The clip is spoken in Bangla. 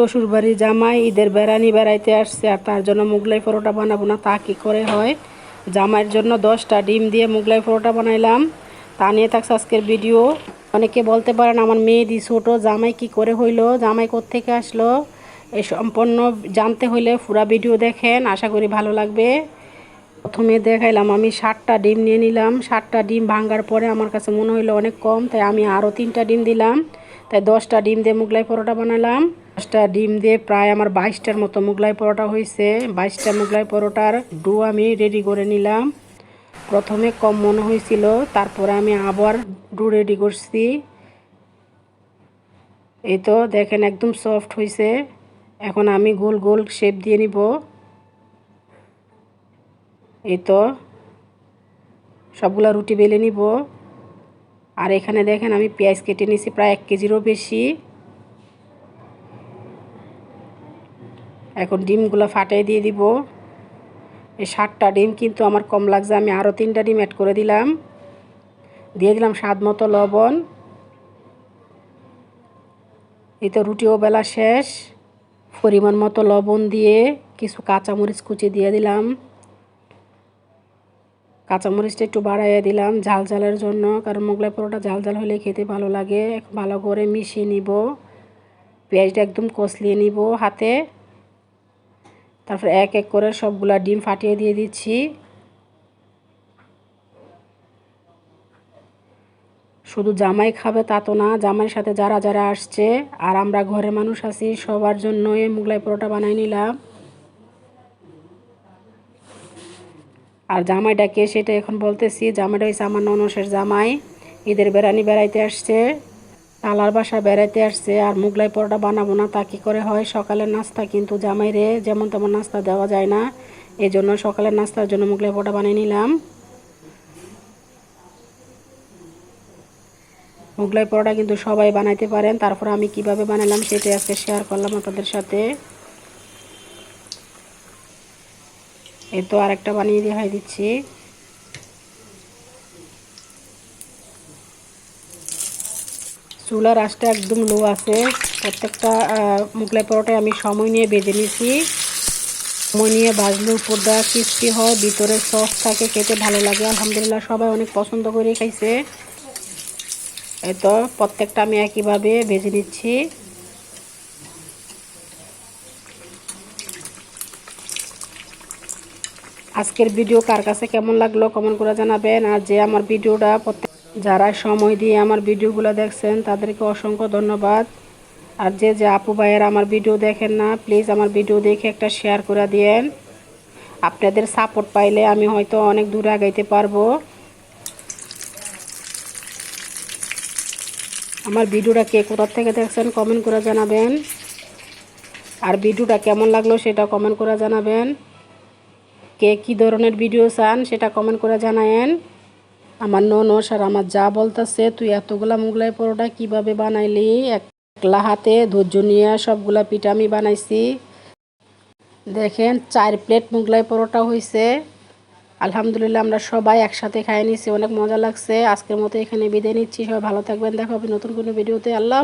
শ্বশুর বাড়ি জামাই ঈদের বেড়ানি বেড়াইতে আসছে আর তার জন্য মুগলাই পরোটা বানাবো না, তা কী করে হয়? জামাইয়ের জন্য দশটা ডিম দিয়ে মুগলাই পরোটা বানাইলাম। তা নিয়ে থাকছে আজকের ভিডিও। অনেকে বলতে পারেন, আমার মেয়ে দি ছোটো, জামাই কি করে হইল? জামাই থেকে আসলো? এই সম্পূর্ণ জানতে হইলে পুরা ভিডিও দেখেন, আশা করি ভালো লাগবে। প্রথমে দেখাইলাম, আমি ষাটটা ডিম নিয়ে নিলাম। ষাটটা ডিম ভাঙার পরে আমার কাছে মনে হইল অনেক কম, তাই আমি আরও তিনটা ডিম দিলাম। তাই দশটা ডিম দিয়ে মুগলাই পরোটা বানালাম। দশটা ডিম দিয়ে প্রায় আমার বাইশটার মতো মুগলাই পরোটা হয়েছে। বাইশটা মুগলাই পরোটার ডু আমি রেডি করে নিলাম। প্রথমে কম মনে হয়েছিল, তারপরে আমি আবার ডু রেডি করছি। এই তো দেখেন একদম সফট হয়েছে। এখন আমি গোল গোল শেপ দিয়ে নিব। এই তো সবগুলা রুটি বেলে নিব। আর এখানে দেখেন আমি পেঁয়াজ কেটে নিয়েছি প্রায় এক কেজিরও বেশি। এখন ডিমগুলো ফাটাই দিয়ে দিব। এই সাতটা ডিম কিন্তু আমার কম লাগছে, আমি আরও তিনটা ডিম অ্যাড করে দিলাম। দিয়ে দিলাম স্বাদ মতো লবণ। এই তো রুটিও বেলা শেষ। পরিমাণ মতো লবণ দিয়ে কিছু কাঁচামরিচ কুচি দিয়ে দিলাম। কাঁচামরিচটা একটু বাড়াইয়া দিলাম, ঝাল ঝালের জন্য, কারণ মোগলাই পরোটা ঝাল ঝাল হলে খেতে ভালো লাগে। ভালো করে মিশিয়ে নিব। পেঁয়াজটা একদম কষলিয়ে নিব হাতে। তারপর এক এক করে সবগুলা ডিম ফাটিয়ে দিয়ে দিচ্ছি। শুধু জামাই খাবে তা তো না, জামাইয়ের সাথে যারা যারা আসছে, আর আমরা ঘরের মানুষ আছি, সবার জন্য এই মোগলাই পরোটা বানাই নিলাম। আর জামাইটাকে সেটা এখন বলতেছি। জামাইটা হয়েছে আমার ননসের জামাই। ঈদের বেড়ানি বেড়াইতে আসছে তালার বাসা বেড়াইতে আসছে, আর মুগলাই পরোটা বানাবো না, তা কী করে হয়? সকালের নাস্তা কিন্তু জামাইরে যেমন তেমন নাস্তা দেওয়া যায় না। এই জন্য সকালের নাস্তার জন্য মুগলাই পরোটা বানিয়ে নিলাম। মুগলাই পরোটা কিন্তু সবাই বানাইতে পারেন। তারপর আমি কীভাবে বানালাম সেটাই আজকে শেয়ার করলাম আপনাদের সাথে। এই তো আরেকটা বানিয়ে দেখাই দিচ্ছি। চুলার আঁচটা একদম লো আছে। প্রত্যেকটা মুগলাই পরোটায় আমি সময় নিয়ে বেজে নিয়েছি সময় নিয়ে ভাজলে উপরটা ক্রিস্পি হয়, ভিতরে সস থাকে, খেতে ভালো লাগে। আলহামদুলিল্লাহ সবাই অনেক পছন্দ করে খাইছে। এই তো প্রত্যেকটা আমি একইভাবে ভেজে নিচ্ছি। আজকের ভিডিও কার কাছে কেমন লাগল কমেন্ট করে জানাবেন। আর যে আমার ভিডিওটা প্রত্যেক যারা সময় দিয়ে আমার ভিডিওগুলো দেখছেন, তাদেরকে অসংখ্য ধন্যবাদ। আর যে যে আপু ভাইয়ের আমার ভিডিও দেখেন না, প্লিজ আমার ভিডিও দেখে একটা শেয়ার করে দিয়েন। আপনাদের সাপোর্ট পাইলে আমি হয়তো অনেক দূরে আগাইতে পারব। আমার ভিডিওটা কে কোথার থেকে দেখছেন কমেন্ট করে জানাবেন। আর ভিডিওটা কেমন লাগল সেটা কমেন্ট করে জানাবেন। কে কী ধরনের ভিডিও চান সেটা কমেন্ট করে জানায়েন। আমার ননস আর আমার যা বলতেছে, তুই এতগুলা মুগলাই পরোটা কীভাবে বানাইলি? একলা হাতে ধৈর্য নিয়ে সবগুলা পিঠা আমি বানাইছি। দেখেন, চার প্লেট মুগলাই পরোটা হয়েছে আলহামদুলিল্লাহ আমরা সবাই একসাথে খাই নিছি, অনেক মজা লাগছে। আজকের মতো এখানে বিদায় নিচ্ছি, সবাই ভালো থাকবেন, দেখা নতুন কোনো ভিডিওতে আল্লাহ